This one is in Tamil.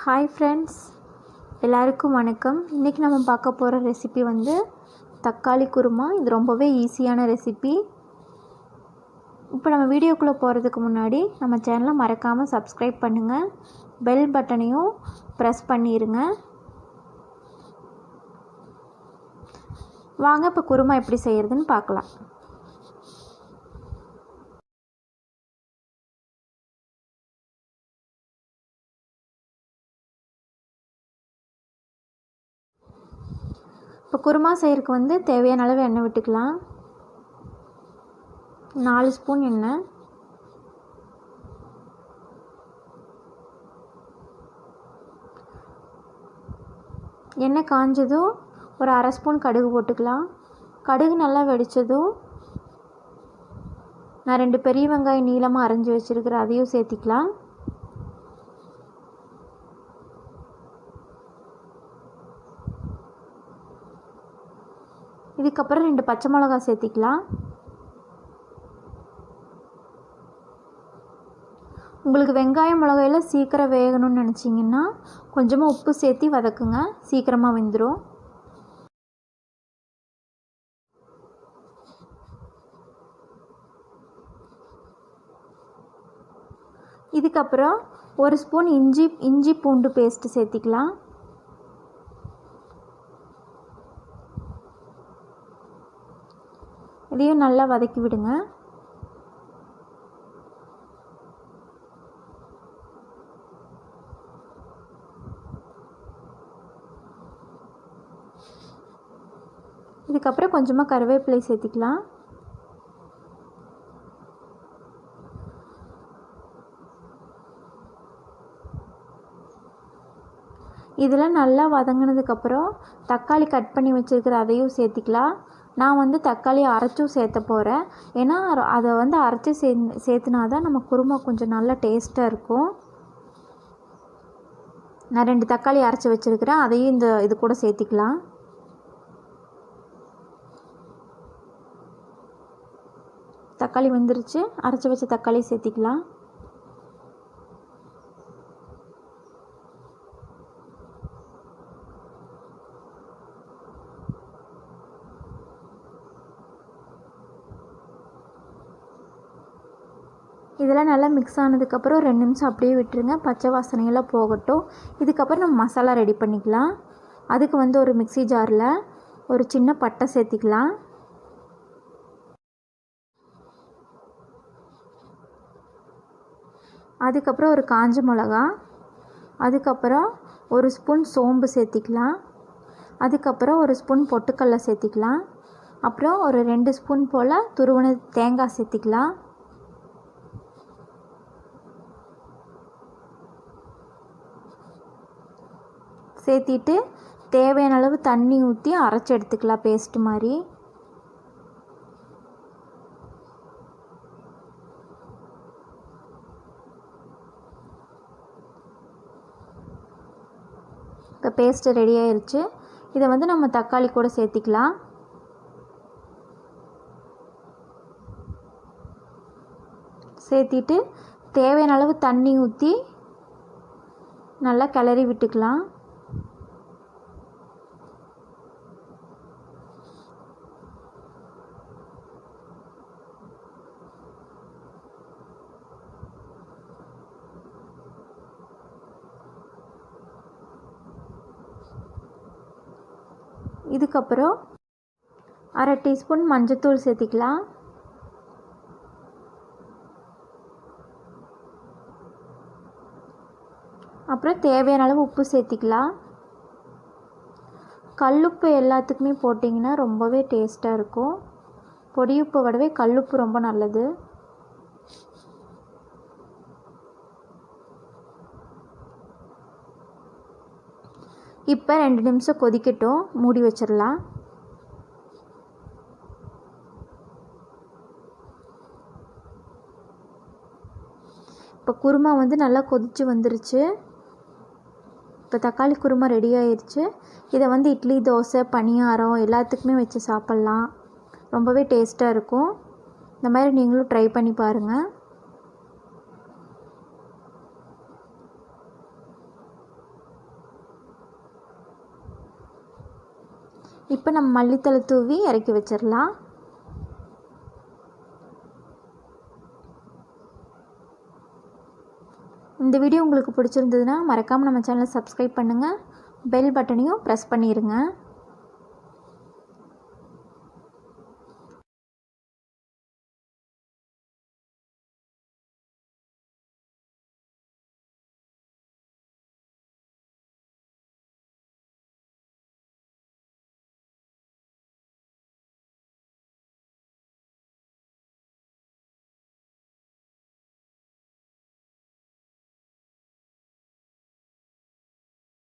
ஹாய் ஃப்ரெண்ட்ஸ் எல்லாருக்கும் வணக்கம். இன்றைக்கி நம்ம பார்க்க போகிற ரெசிபி வந்து தக்காளி குருமா. இது ரொம்பவே ஈஸியான ரெசிபி இப்போ நம்ம வீடியோக்குள்ளே போகிறதுக்கு முன்னாடி நம்ம சேனலை மறக்காமல் சப்ஸ்கிரைப் பண்ணுங்கள் பெல் பட்டனையும் ப்ரெஸ் பண்ணிடுங்க வாங்க இப்போ குருமா எப்படி செய்கிறதுன்னு பார்க்கலாம். இப்போ குருமா செய்கிறதுக்கு வந்து தேவையான அளவு எண்ணெய் விட்டுக்கலாம். நாலு ஸ்பூன் எண்ணெய். எண்ணெய் காஞ்சதும் ஒரு அரை ஸ்பூன் கடுகு போட்டுக்கலாம். கடுகு நல்லா வெடித்ததும் நான் ரெண்டு பெரிய வெங்காயம் நீளமாக அரைஞ்சி வச்சுருக்கிறேன் அதையும் சேர்த்திக்கலாம். இதுக்கப்புறம் ரெண்டு பச்சை மிளகா சேர்த்திக்கலாம். உங்களுக்கு வெங்காயம் மிளகாயில் சீக்கிரம் வேகணும்னு நினச்சிங்கன்னா கொஞ்சமாக உப்பு சேர்த்தி வதக்குங்க. சீக்கிரமாக வெந்துடும் இதுக்கப்புறம் ஒரு ஸ்பூன் இஞ்சி இஞ்சி பூண்டு பேஸ்ட்டு சேர்த்திக்கலாம். இதையும் நல்லா வதக்கி விடுங்க. இதுக்கப்புறம் கொஞ்சமாக கருவேப்பிலை சேர்த்திக்கலாம். இதெல்லாம் நல்லா வதங்கினதுக்கப்புறம் தக்காளி கட் பண்ணி வச்சுருக்கிற அதையும் சேர்த்திக்கலாம். நான் வந்து தக்காளி அரைச்சும் சேர்த்த போகிறேன் ஏன்னா அதை வந்து அரைச்சி சே சேர்த்துனா தான் நம்ம குருமா கொஞ்சம் நல்லா டேஸ்ட்டாக இருக்கும். நான் ரெண்டு தக்காளி அரைச்சி வச்சுருக்கிறேன். அதையும் இந்த இது கூட சேர்த்திக்கலாம். தக்காளி வெந்துருச்சு. அரைச்சி வச்ச தக்காளி சேர்த்திக்கலாம். இதெல்லாம் நல்லா மிக்ஸ் ஆனதுக்கப்புறம் ரெண்டு நிமிஷம் அப்படியே விட்டுருங்க. பச்சை வாசனையெல்லாம் போகட்டும். இதுக்கப்புறம் நம்ம மசாலா ரெடி பண்ணிக்கலாம். அதுக்கு வந்து ஒரு மிக்சி ஜாரில் ஒரு சின்ன பட்டை சேர்த்திக்கலாம். அதுக்கப்புறம் ஒரு காஞ்ச மிளகா. அதுக்கப்புறம் ஒரு ஸ்பூன் சோம்பு சேர்த்திக்கலாம். அதுக்கப்புறம் ஒரு ஸ்பூன் பொட்டுக்கடலை சேர்த்திக்கலாம். அப்புறம் ஒரு ரெண்டு ஸ்பூன் போல் துருவன தேங்காய் சேர்த்திக்கலாம். சேர்த்திட்டு தேவையான அளவு தண்ணி ஊற்றி அரைச்சி எடுத்துக்கலாம் பேஸ்ட் மாதிரி. இப்போ பேஸ்ட்டு ரெடி ஆயிடுச்சு இதை வந்து நம்ம தக்காளி கூட சேர்த்திக்கலாம். சேர்த்திட்டு தேவையான அளவு தண்ணி ஊற்றி நல்லா கிளறி விட்டுக்கலாம். இதுக்கப்புறம் அரை டீஸ்பூன் மஞ்சத்தூள் சேர்த்திக்கலாம். அப்புறம் தேவையான அளவு உப்பு சேர்த்திக்கலாம். கல்லுப்பு எல்லாத்துக்குமே போட்டிங்கன்னா ரொம்பவே டேஸ்ட்டாக இருக்கும். பொடியுப்பை விடவே கல்லுப்பு ரொம்ப நல்லது. இப்போ ரெண்டு நிமிஷம் கொதிக்கட்டும். மூடி வச்சிடலாம் இப்போ குருமா வந்து நல்லா கொதித்து வந்துருச்சு. இப்போ தக்காளி குருமா ரெடி ஆயிடுச்சு இதை வந்து இட்லி தோசை பணியாரம் எல்லாத்துக்குமே வச்சு சாப்பிட்லாம். ரொம்பவே டேஸ்ட்டாக இருக்கும். இந்த மாதிரி நீங்களும் ட்ரை பண்ணி பாருங்கள் இப்போ நம்ம மல்லித்தலை தூவி இறக்கி வச்சிடலாம். இந்த வீடியோ உங்களுக்கு பிடிச்சிருந்ததுன்னா மறக்காமல் நம்ம சேனலை சப்ஸ்கிரைப் பண்ணுங்கள் பெல் பட்டனையும் ப்ரெஸ் பண்ணிடுங்க